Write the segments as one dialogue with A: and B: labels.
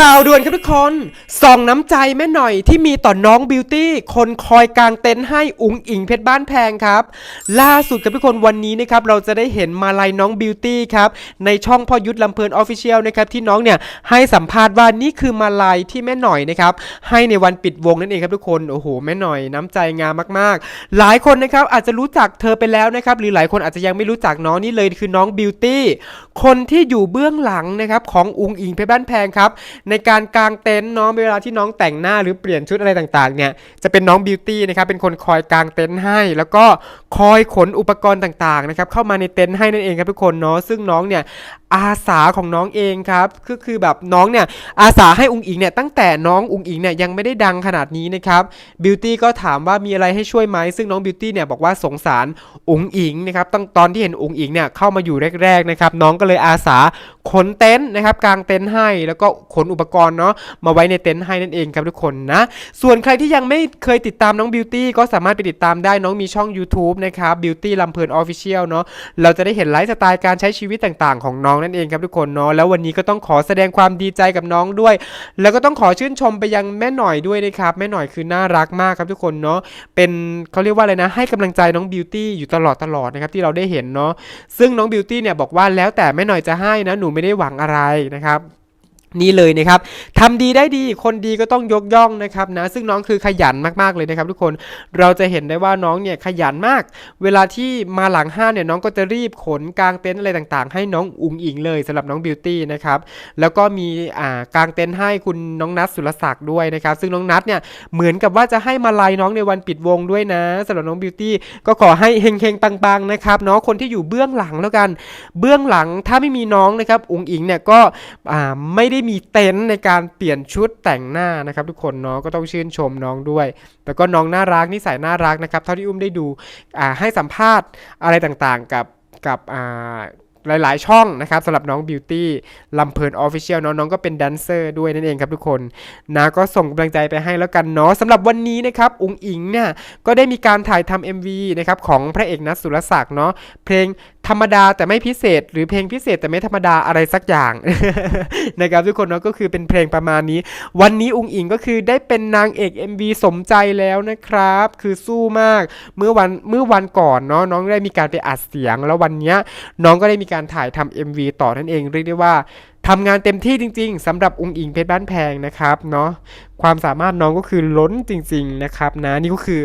A: ข่าวด่วนครับทุกคนส่องน้ำใจแม่หน่อยที่มีต่อน้องบิวตี้คนคอยกางเต็นท์ให้อุ๋งอิงเพชรบ้านแพงครับ ล่าสุดครับทุกคนวันนี้นะครับเราจะได้เห็นมาลัยน้องบิวตี้ครับในช่องพ่อยุทธลำเพลินออฟฟิเชียลนะครับที่น้องเนี่ยให้สัมภาษณ์ว่านี่คือมาลัยที่แม่หน่อยนะครับให้ในวันปิดวงนั่นเองครับทุกคนโอ้โหแม่หน่อยน้ำใจงามมากๆ หลายคนนะครับอาจจะรู้จักเธอไปแล้วนะครับหรือหลายคนอาจจะยังไม่รู้จักน้องนี่เลยคือน้องบิวตี้คนที่อยู่เบื้องหลังนะครับของอุ๋งอิงเพชรบ้านแพงครับในการกางเต็นท์เนาะเวลาที่น้องแต่งหน้าหรือเปลี่ยนชุดอะไรต่างๆเนี่ยจะเป็นน้องบิวตี้นะครับเป็นคนคอยกางเต็นท์ให้ แล้วก็คอยขนอุปกรณ์ต่างๆนะครับเข้ามาในเต็นท์ให้นั่นเองครับทุกคนเนาะซึ่งน้องเนี่ยอาสาของน้องเองครับก็คือแบบน้องเนี่ยอาสาให้อุงอิงเนี่ยตั้งแต่น้องอุงอิงเนี่ยยังไม่ได้ดังขนาดนี้นะครับบิวตี้ก็ถามว่ามีอะไรให้ช่วยไหมซึ่งน้องบิวตี้เนี่ยบอกว่าสงสารอุงอิงนะครับตั้งตอนที่เห็นอุงอิงเนี่ยเข้ามาอยู่แรกๆนะครับน้องก็เลยอาสาขนเต็นท์นะครับกางเต็นท์ให้แล้วก็ขนอุปกรณ์เนาะมาไว้ในเต็นท์ให้นั่นเองครับทุกคนนะ ส่วนใครที่ยังไม่เคยติดตามน้องบิวตี้ก็สามารถไปติดตามได้น้องมีช่อง YouTube นะครับบิวตี้ลำเพลินออฟฟิเชียลเนาะเราจะได้เห็นไลฟ์สไตล์การใช้ชีวิตต่างๆ ของน้องนั่นเองครับทุกคนเนาะแล้ววันนี้ก็ต้องขอแสดงความดีใจกับน้องด้วย แล้วก็ต้องขอชื่นชมไปยังแม่หน่อยด้วยนะครับแม่หน่อยคือน่ารักมากครับทุกคนเนาะเป็นเขาเรียกว่าอะไรนะ ให้กำลังใจน้องบิวตี้อยู่ตลอดตลอดนะครับที่เราได้เห็นเนาะซึ่งน้องบิวตี้เนี่ยบอกว่าแล้วแต่แม่หน่อยจะให้นะหนูไม่ได้หวังอะไรนะครับ นี่เลยนะครับทำดีได้ดีคนดีก็ต้องยกย่องนะครับนะซึ่งน้องคือขยันมากๆเลยนะครับ ทุกคนเราจะเห็นได้ว่าน้องเนี่ยขยันมาก เวลาที่มาหลังห้าเนี่ยน้องก็จะรีบขนกางเต็นท์อะไรต่างๆ ให้น้องอุ๋งอิงเลยสำหรับน้องบิวตี้นะครับแล้วก็มีอ่ากางเต็นท์ให้คุณน้องนัทสุรศักดิ์ด้วยนะครับ ซึ่งน้องนัทเนี่ยเหมือนกับว่าจะให้มาลัยน้องในวันปิดวงด้วยนะสำหรับน้องบิวตี้ก็ขอให้เฮงๆปังๆนะครับเนาะคนที่อยู่เบื้องหลังแล้วกัน เบื้องหลังถ้าไม่มีน้องนะครับอุ๋งอิงเนี่ยก็อ่าไม่ได้มีเต็นท์ในการเปลี่ยนชุดแต่งหน้านะครับ ทุกคนเนาะก็ต้องชื่นชมน้องด้วย แล้วก็น้องน่ารักนิสัยน่ารักนะครับเท่าที่อุ้มได้ดูให้สัมภาษณ์อะไรต่างๆกับกับหลาย ๆ ช่องนะครับสำหรับน้องบิวตี้ลำเพลินออฟฟิเชียลน้องๆก็เป็นแดนเซอร์ด้วยนั่นเองครับทุกคนนะก็ส่งกำลังใจไปให้แล้วกันเนาะสำหรับวันนี้นะครับอุงอิงเนี่ยก็ได้มีการถ่ายทำ MV นะครับของพระเอกนัทสุรศักดิ์เนาะเพลงธรรมดาแต่ไม่พิเศษ หรือเพลงพิเศษแต่ไม่ธรรมดาอะไรสักอย่างนะครับทุกคนเนาะก็คือเป็นเพลงประมาณนี้ วันนี้อุงอิงก็คือได้เป็นนางเอก MV สมใจแล้วนะครับ คือสู้มากเมื่อวันเมื่อวันก่อนเนาะน้องได้มีการไปอัดเสียง แล้ววันนี้น้องก็ได้มีการถ่ายทำ MV ต่อนั่นเองเรียกได้ว่าทำงานเต็มที่จริง ๆสำหรับอุงอิงเพชรบ้านแพงนะครับเนาะความสามารถน้องก็คือล้นจริง ๆ นะครับนะนี่ก็คือ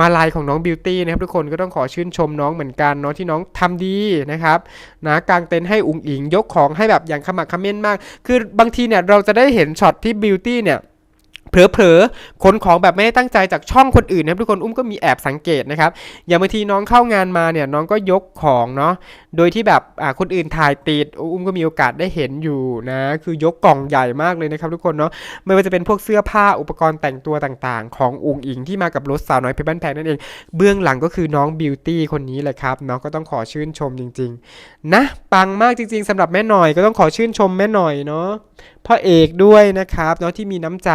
A: มาลายของน้องบิวตี้นะครับทุกคนก็ต้องขอชื่นชมน้องเหมือนกันเนาะที่น้องทำดีนะครับนะกางเต็นท์ให้อุงอิงยกของให้แบบอย่างขมักเขม้นมาก คือบางทีเนี่ยเราจะได้เห็นช็อตที่บิวตี้เนี่ย เผลอๆขนของแบบไม่ได้ตั้งใจจากช่องคนอื่นนะครับทุกคนอุ้มก็มีแอบสังเกตนะครับอย่างบางทีน้องเข้างานมาเนี่ยน้องก็ยกของเนาะโดยที่แบบอ่าคนอื่นถ่ายติดอุ้มก็มีโอกาสได้เห็นอยู่นะคือยกกล่องใหญ่มากเลยนะครับทุกคนเนาะไม่ว่าจะเป็นพวกเสื้อผ้าอุปกรณ์แต่งตัวต่างๆ ของอุงอิงที่มากับรถสาวน้อยเพชรบ้านแพงนั่นเองเบื้องหลังก็คือน้องบิวตี้คนนี้แหละครับเนาะก็ต้องขอชื่นชมจริง ๆ นะปังมากจริง ๆสำหรับแม่หน่อยก็ต้องขอชื่นชมแม่หน่อยเนาะพ่อเอกด้วยนะครับเนาะที่มีน้ำใจ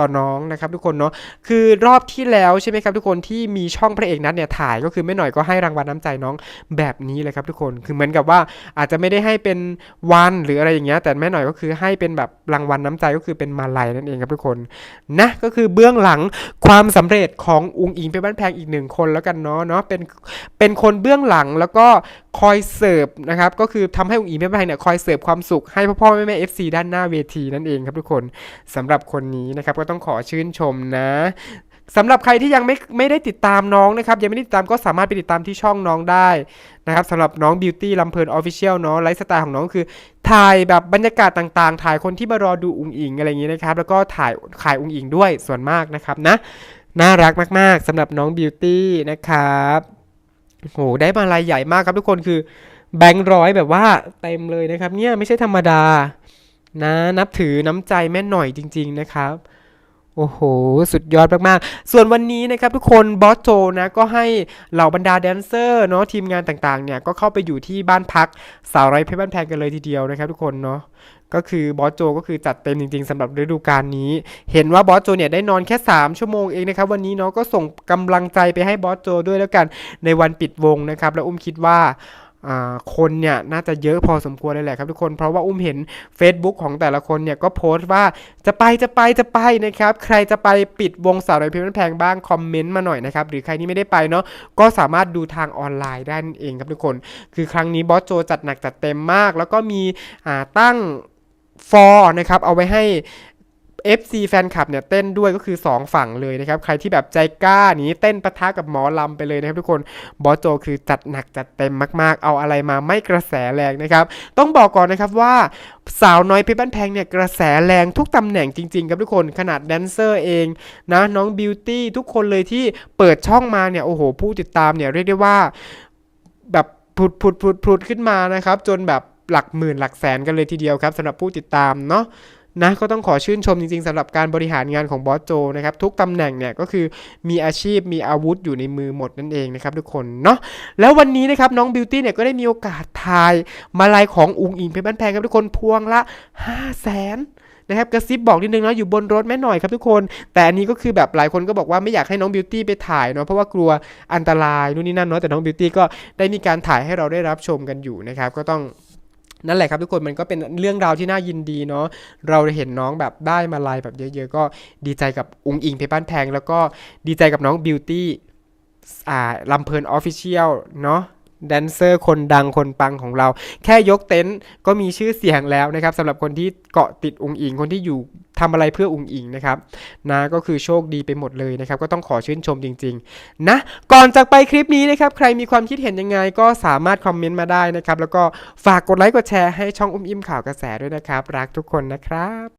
A: ตอน้องนะครับทุกคนเนาะคือรอบที่แล้วใช่ไหมครับทุกคนที่มีช่องพระเอกนัดเนี่ยถ่ายก็คือแม่หน่อยก็ให้รางวัลน้ำใจน้องแบบนี้เลยครับทุกคนคือเหมือนกับว่าอาจจะไม่ได้ให้เป็นวันหรืออะไรอย่างเงี้ยแต่แม่หน่อยก็คือให้เป็นแบบรางวัลน้ำใจก็คือเป็นมาลัยนั่นเองครับทุกคนนะก็คือเบื้องหลังความสำเร็จของอุงอิงเป็นบ้านแพงอีกหนึ่งคนแล้วกันเนาะเนาะเป็นเป็นคนเบื้องหลังแล้วก็คอยเสิร์ฟนะครับก็คือทำให้อุงอิงเป็นบ้านแพงเนี่ยคอยเสิร์ฟความสุขให้พ่อพ่อแม่แม่เอฟซีด้านหน้าเวทีนั่นเองครับทุกคนสำหรับคนนี้นะครับก็ต้องขอชื่นชมนะ สำหรับใครที่ยังไม่ไม่ได้ติดตามน้องนะครับยังไม่ได้ติดตามก็สามารถไปติดตามที่ช่องน้องได้นะครับสำหรับน้องบิวตี้ลำเพลินออฟฟิเชียลเนาะไลฟ์สไตล์ของน้องคือ ถ่ายแบบบรรยากาศต่างๆ ถ่ายคนที่มารอดูอุงอิงอะไรอย่างนี้นะครับ แล้วก็ถ่ายขายอุงอิงด้วยส่วนมากนะครับนะน่ารักมากๆสำหรับน้องบิวตี้นะครับโอ้โหได้มาลายใหญ่มากครับทุกคนคือแบงค์ร้อยแบบว่าเต็มเลยนะครับ เนี่ยไม่ใช่ธรรมดานะนับถือน้ำใจแม่หน่อยจริง ๆนะครับ โอ้โห สุดยอดมากๆ ส่วนวันนี้นะครับทุกคนบอสโจนะก็ให้เหล่าบรรดาแดนเซอร์เนาะทีมงานต่างๆเนี่ยก็เข้าไปอยู่ที่บ้านพักสาวไร้เพชรบ้านแพงกันเลยทีเดียวนะครับทุกคนเนาะก็คือบอสโจก็คือจัดเต็มจริงๆสำหรับฤดูกาลนี้ เห็นว่าบอสโจเนี่ยได้นอนแค่ 3 ชั่วโมงเองนะครับวันนี้เนาะก็ส่งกำลังใจไปให้บอสโจด้วยแล้วกันในวันปิดวงนะครับแล้วอุ้มคิดว่า คนเนี่ยน่าจะเยอะพอสมควรเลยแหละครับทุกคนเพราะว่าอุ้มเห็น Facebook ของแต่ละคนเนี่ยก็โพสต์ว่าจะไปจะไปจะไปนะครับใครจะไปปิดวงสาวน้อยเพชรบ้านแพงบ้างคอมเมนต์มาหน่อยนะครับหรือใครที่ไม่ได้ไปเนาะก็สามารถดูทางออนไลน์ได้นั่นเองครับทุกคน คือครั้งนี้บอสโจจัดหนักจัดเต็มมาก แล้วก็มีตั้งฟอร์นะครับเอาไว้ให้ FC แฟนคลับเนี่ยเต้นด้วยก็คือ 2 ฝั่งเลยนะครับ ใครที่แบบใจกล้านี้เต้นปะทะกับหมอลำไปเลยนะครับทุกคนบอสโจคือจัดหนักจัดเต็มมากๆ เอาอะไรมาไม่กระแสแรงนะครับ ต้องบอกก่อนนะครับว่าสาวน้อยเพชรบ้านแพงเนี่ยกระแสแรงทุกตำแหน่งจริงๆครับทุกคนขนาดแดนเซอร์เองนะน้องบิวตี้ทุกคนเลยที่เปิดช่องมาเนี่ยโอ้โห ผู้ติดตามเนี่ยเรียกได้ว่าแบบผุดผุดผุดผุดขึ้นมานะครับ จนแบบหลักหมื่นหลักแสนกันเลยทีเดียวครับสำหรับผู้ติดตามเนาะ นะก็ต้องขอชื่นชมจริงๆสำหรับการบริหารงานของบอสโจนะครับทุกตำแหน่งเนี่ยก็คือมีอาชีพมีอาวุธอยู่ในมือหมดนั่นเองนะครับทุกคนเนาะแล้ววันนี้นะครับน้องบิวตี้เนี่ยก็ได้มีโอกาสถ่ายมาลายของอุงอิงเพชรบ้านแพงครับทุกคนพวงละ 5 0 0แสนนะครับกระซิบบอกนิดนึงนะอยู่บนรถแม่หน่อยครับทุกคน แต่อันนี้ก็คือแบบหลายคนก็บอกว่าไม่อยากให้น้องบิวตี้ไปถ่ายเนาะเพราะว่ากลัวอันตรายนู่นนี่นั่นเนาะแต่น้องบิวตี้ก็ได้มีการถ่ายให้เราได้รับชมกันอยู่นะครับก็ต้อง นั่นแหละครับทุกคนมันก็เป็นเรื่องราวที่น่ายินดีเนาะเราเห็นน้องแบบได้มาลายแบบเยอะ ๆ ก็ดีใจกับอุงอิงเพชรบ้านแพงแล้วก็ดีใจกับน้องบิวตี้อ่าลำเพลินออฟฟิเชียลเนาะ แดนเซอร์คนดังคนปังของเรา แค่ยกเต็นท์ก็มีชื่อเสียงแล้วนะครับสำหรับคนที่เกาะติดอุงอิงคนที่อยู่ทำอะไรเพื่ออุงอิงนะครับนะก็คือโชคดีไปหมดเลยนะครับ ก็ต้องขอชื่นชมจริง ๆ นะ ก่อนจากไปคลิปนี้นะครับ ใครมีความคิดเห็นยังไงก็สามารถคอมเมนต์มาได้นะครับ แล้วก็ฝากกดไลค์กดแชร์ให้ช่องอุ้มอิ่มข่าวกระแสด้วยนะครับ รักทุกคนนะครับ